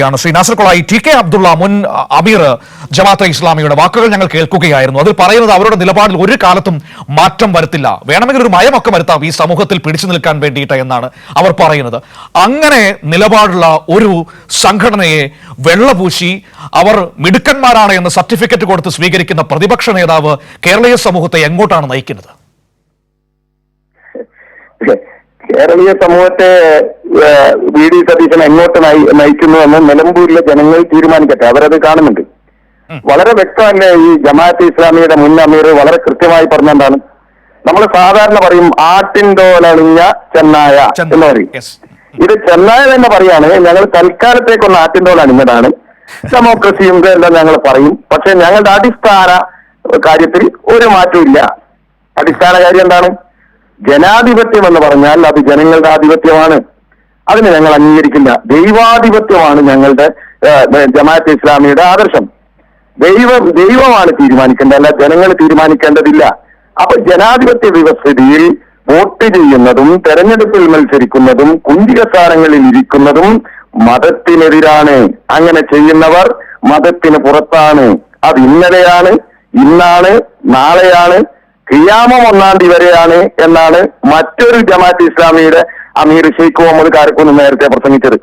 ാണ് Shri Nasar Kolayi T K Abdulla മുൻ അമീർ ജമാഅത്തെ ഇസ്ലാമിയുടെ വാക്കുകൾ ഞങ്ങൾ കേൾക്കുകയായിരുന്നു. അതിൽ പറയുന്നത് അവരുടെ നിലപാടിൽ ഒരു കാലത്തും മാറ്റം വരുത്തില്ല. വേണമെങ്കിൽ ഒരു മയമൊക്കെ വരുത്താം ഈ സമൂഹത്തിൽ പിടിച്ചു നിൽക്കാൻ വേണ്ടിയിട്ട് എന്നാണ് അവർ പറയുന്നത്. അങ്ങനെ നിലപാടുള്ള ഒരു സംഘടനയെ വെള്ളപൂശി അവർ മിടുക്കന്മാരാണ് എന്ന് സർട്ടിഫിക്കറ്റ് കൊടുത്ത് സ്വീകരിക്കുന്ന പ്രതിപക്ഷ നേതാവ് കേരളീയ സമൂഹത്തെ എങ്ങോട്ടാണ് നയിക്കുന്നത്? കേരളീയ സമൂഹത്തെ വി ഡി സതീശൻ എങ്ങോട്ട് നയി- നയിക്കുന്നു എന്ന് നിലമ്പൂരിലെ ജനങ്ങൾ തീരുമാനിക്കട്ടെ. അവരത് കാണുന്നുണ്ട്. വളരെ വ്യക്തമല്ലേ ഈ ജമാഅത്ത് ഇസ്ലാമിയുടെ മുൻ അമീർ വളരെ കൃത്യമായി പറഞ്ഞെന്താണ്? നമ്മൾ സാധാരണ പറയും ആട്ടിൻതോലണിഞ്ഞ ചെന്നായ ചെന്നായ, എന്ന് പറയും. ഇത് ചെന്നായ തന്നെ പറയാണ് ഞങ്ങൾ തൽക്കാലത്തേക്കൊന്ന് ആട്ടിൻതോൽ അണിഞ്ഞതാണ് ഡെമോക്രസിയും ഇതെല്ലാം ഞങ്ങൾ പറയും. പക്ഷെ ഞങ്ങളുടെ അടിസ്ഥാന കാര്യത്തിൽ ഒരു മാറ്റവും ഇല്ല. അടിസ്ഥാന കാര്യം എന്താണ്? ജനാധിപത്യം എന്ന് പറഞ്ഞാൽ അത് ജനങ്ങളുടെ ആധിപത്യമാണ്. അതിനെ ഞങ്ങൾ അംഗീകരിക്കില്ല. ദൈവാധിപത്യമാണ് ഞങ്ങളുടെ ജമാഅത്ത് ഇസ്ലാമിയുടെ ആദർശം. ദൈവം ദൈവമാണ് തീരുമാനിക്കേണ്ടത്. അല്ല ജനങ്ങൾ തീരുമാനിക്കേണ്ടതില്ല. അപ്പൊ ജനാധിപത്യ വ്യവസ്ഥിതിയിൽ വോട്ട് ചെയ്യുന്നതും തെരഞ്ഞെടുപ്പിൽ മത്സരിക്കുന്നതും കുഞ്ചികസ്ഥാനങ്ങളിൽ ഇരിക്കുന്നതും മതത്തിനെതിരാണ്. അങ്ങനെ ചെയ്യുന്നവർ മതത്തിന് പുറത്താണ്. അത് ഇന്നലെയാണ് ഇന്നാണ് നാളെയാണ് ഖിയാമം ഒന്നാം തീയതി വരെയാണ് എന്നാണ് മറ്റൊരു ജമാഅത്ത് ഇസ്ലാമിയുടെ അമീർ ഷെയ്ഖ് മുഹമ്മദ് കാരക്കൂന്ന് നേരത്തെ പ്രസംഗിച്ചത്.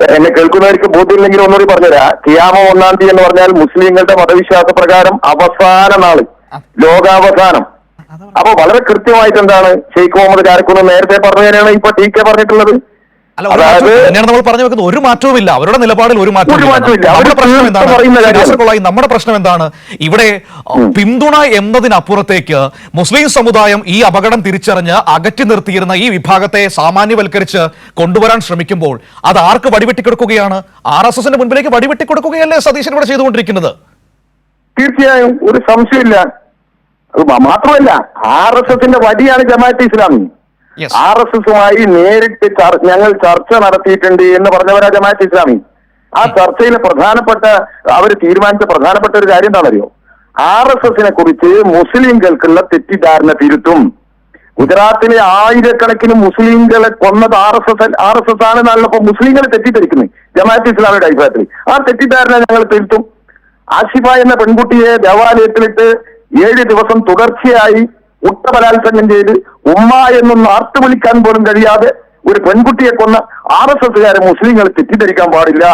എന്നെ കേൾക്കുന്നവർക്ക് ബോധ്യമില്ലെങ്കിൽ ഒന്നുകൂടി പറഞ്ഞുതരാം. ഖിയാമം ഒന്നാം തീയതി എന്ന് പറഞ്ഞാൽ മുസ്ലിങ്ങളുടെ മതവിശ്വാസ പ്രകാരം അവസാന നാൾ ലോകാവസാനം. അപ്പൊ വളരെ കൃത്യമായിട്ട് എന്താണ് ഷെയ്ഖ് മുഹമ്മദ് കാരക്കൂന്ന് നേരത്തെ പറഞ്ഞു തന്നെയാണ് ഇപ്പൊ ടി കെ പറഞ്ഞിട്ടുള്ളത്. തന്നെയാണ് നമ്മൾ പറഞ്ഞു വെക്കുന്നത്. ഒരു മാറ്റവുമില്ല അവരുടെ നിലപാടിൽ ഒരു മാറ്റവും. നമ്മുടെ പ്രശ്നം എന്താണ്? നമ്മുടെ പ്രശ്നം എന്താണ്? ഇവിടെ പിന്തുണ എന്നതിനപ്പുറത്തേക്ക് മുസ്ലിം സമുദായം ഈ അപകടം തിരിച്ചറിഞ്ഞ് അകറ്റി നിർത്തിയിരുന്ന ഈ വിഭാഗത്തെ സാമാന്യവൽക്കരിച്ച് കൊണ്ടുവരാൻ ശ്രമിക്കുമ്പോൾ അത് ആർക്ക് വടിവെട്ടിക്കൊടുക്കുകയാണ്? ആർ എസ് എസിന്റെ മുൻപിലേക്ക് വടിവെട്ടിക്കൊടുക്കുകയല്ലേ സതീശൻ ഇവിടെ ചെയ്തുകൊണ്ടിരിക്കുന്നത്? തീർച്ചയായും ഒരു സംശയമില്ല. മാത്രമല്ല ആർ എസ് എസിന്റെ വടിയാണ് ജമാഅത്ത് ഇസ്ലാമി. ആർ എസ് എസുമായി നേരിട്ട് ഞങ്ങൾ ചർച്ച നടത്തിയിട്ടുണ്ട് എന്ന് പറഞ്ഞവരാ ജമാഅത്ത് ഇസ്ലാമി ആ ചർച്ചയിൽ പ്രധാനപ്പെട്ട അവർ തീരുമാനിച്ച പ്രധാനപ്പെട്ട ഒരു കാര്യം എന്താണെന്നറിയോ? ആർ എസ് എസിനെ കുറിച്ച് മുസ്ലിംകൾക്കുള്ള തെറ്റിദ്ധാരണ തിരുത്തും. ഗുജറാത്തിലെ ആയിരക്കണക്കിന് മുസ്ലിംകളെ കൊന്നത് R S S R S S ആണെന്നാണല്ലോ ഇപ്പൊ മുസ്ലിങ്ങൾ തെറ്റിദ്ധരിക്കുന്നത്. ജമാഅത്ത് ഇസ്ലാമിയുടെ അഭിപ്രായത്തിൽ. ആ തെറ്റിദ്ധാരണ ഞങ്ങൾ തിരുത്തും. ആഷിഫ എന്ന പെൺകുട്ടിയെ ദേവാലയത്തിലിട്ട് ഏഴ് ദിവസം തുടർച്ചയായി ഉട്ടബലാത്സംഗം ചെയ്ത് ഉമ്മ എന്നൊന്ന് ആർത്തു വിളിക്കാൻ പോലും കഴിയാതെ ഒരു പെൺകുട്ടിയെ കൊന്ന ആർ എസ് എസ്സുകാരെ മുസ്ലിങ്ങൾ തെറ്റിദ്ധരിക്കാൻ പാടില്ല.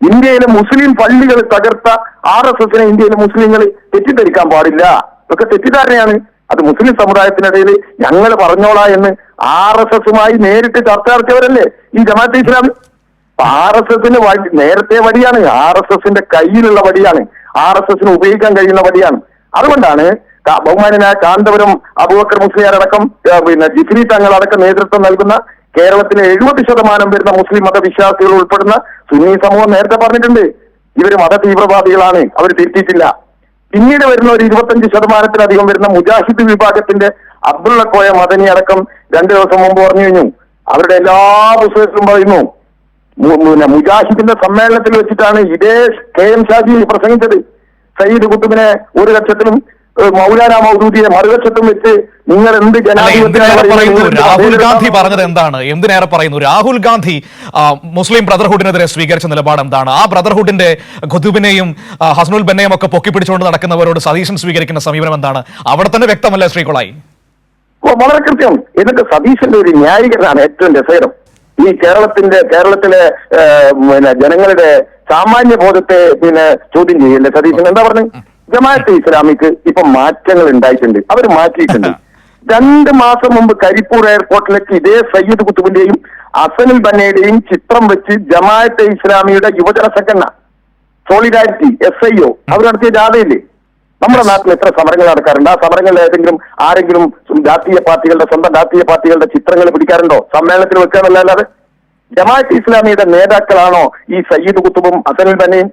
ഇന്ത്യയിലെ മുസ്ലിം പള്ളികൾ തകർത്ത ആർ എസ് എസിനെ ഇന്ത്യയിലെ മുസ്ലിങ്ങൾ തെറ്റിദ്ധരിക്കാൻ പാടില്ല. ഇതൊക്കെ തെറ്റിദ്ധാരണയാണ്. അത് മുസ്ലിം സമുദായത്തിനിടയിൽ ഞങ്ങൾ പറഞ്ഞോളാ എന്ന് ആർ എസ് എസുമായി നേരിട്ട് ചർച്ച നടത്തിയവരല്ലേ ഈ ജമാഅത്ത് ഇസ്ലാമി? ആർ എസ് എസിന് നേരത്തെ വടിയാണ് ആർ എസ് എസിന്റെ കയ്യിലുള്ള വടിയാണ് ആർ എസ് എസിന് ഉപയോഗിക്കാൻ കഴിയുന്ന വടിയാണ് അതുകൊണ്ടാണ് ബഹുമാനായ കാന്തപുരം അബൂബക്കർ മുസ്ലിയാർ അടക്കം പിന്നെ ജിഫ്രി തങ്ങൾ അടക്കം നേതൃത്വം നൽകുന്ന കേരളത്തിലെ എഴുപത് ശതമാനം വരുന്ന മുസ്ലിം മതവിശ്വാസികൾ ഉൾപ്പെടുന്ന സുന്നി സമൂഹം നേരത്തെ പറഞ്ഞിട്ടുണ്ട്. ഇവർ മത തീവ്രവാദികളാണ് അവർ തിരുത്തിയിട്ടില്ല. പിന്നീട് വരുന്ന ഒരു ഇരുപത്തഞ്ച് ശതമാനത്തിലധികം വരുന്ന മുജാഹിദ് വിഭാഗത്തിന്റെ അബ്ദുള്ള കോയ മദനി അടക്കം രണ്ടു ദിവസം മുമ്പ് പറഞ്ഞു കഴിഞ്ഞു. അവരുടെ എല്ലാ പുസ്തകത്തിലും പറയുന്നു. പിന്നെ മുജാഹിദിന്റെ സമ്മേളനത്തിൽ വെച്ചിട്ടാണ് ഇതേ കെ എം ഷാജി പ്രസംഗിച്ചത്. സയ്യിദ് കുത്തുബിനെ ഒരു ലക്ഷത്തിലും മൗലാന മൗദൂദിയെ മറുകച്ചത്തും വെച്ച് നിങ്ങൾ എന്ത്? രാഹുൽ ഗാന്ധി പറഞ്ഞത് എന്താണ്? എന്തിനേറെ പറയുന്നു? രാഹുൽ ഗാന്ധി മുസ്ലിം ബ്രദർഹുഡിനെതിരെ സ്വീകരിച്ച നിലപാട് എന്താണ്? ആ ബ്രദർഹുഡിന്റെ ഖുദുബിനെയും ഹസനുൽ ഹസ്നുൽ ബെന്നെയും ഒക്കെ പൊക്കിപ്പിടിച്ചുകൊണ്ട് നടക്കുന്നവരോട് സതീശൻ സ്വീകരിക്കുന്ന സമീപനം എന്താണ്? അവിടെ തന്നെ വ്യക്തമല്ല ശ്രീകുളായി? വളരെ കൃത്യം. എന്നിട്ട് സതീശന്റെ ഒരു ന്യായീകരണമാണ് ഏറ്റവും രസകരം. ഈ കേരളത്തിന്റെ കേരളത്തിലെ പിന്നെ ജനങ്ങളുടെ സാമാന്യ ബോധത്തെ പിന്നെ ചോദ്യം ചെയ്യല്ലേ സതീശൻ? എന്താ പറഞ്ഞു? ജമാഅത്തെ ഇസ്ലാമിക്ക് ഇപ്പൊ മാറ്റങ്ങൾ ഉണ്ടായിട്ടുണ്ട്. അവർ മാറ്റിയിട്ടുണ്ട്. രണ്ട് മാസം മുമ്പ് കരിപ്പൂർ എയർപോർട്ടിലേക്ക് ഇതേ സയ്യിദ് കുത്തുബിന്റെയും അസനുൽ ബന്നയുടെയും ചിത്രം വെച്ച് ജമാഅത്തെ ഇസ്ലാമിയുടെ യുവജന സംഘടന സോളിഡാരിറ്റി എസ് ഐ ഒ അവർ നടത്തിയ ജാഥയില്ലേ? നമ്മുടെ നാട്ടിൽ എത്ര സമരങ്ങൾ നടക്കാറുണ്ട്? ആ സമരങ്ങളിൽ ഏതെങ്കിലും ആരെങ്കിലും രാഷ്ട്രീയ പാർട്ടികളുടെ സ്വന്തം രാഷ്ട്രീയ പാർട്ടികളുടെ ചിത്രങ്ങൾ പിടിക്കാറുണ്ടോ? സമ്മേളനത്തിൽ വെക്കാനല്ലാതെ ജമാഅത്ത് ഇസ്ലാമിയുടെ നേതാക്കളാണോ ഈ സയ്യിദ് കുത്തുബും അസനുൽ ബനയും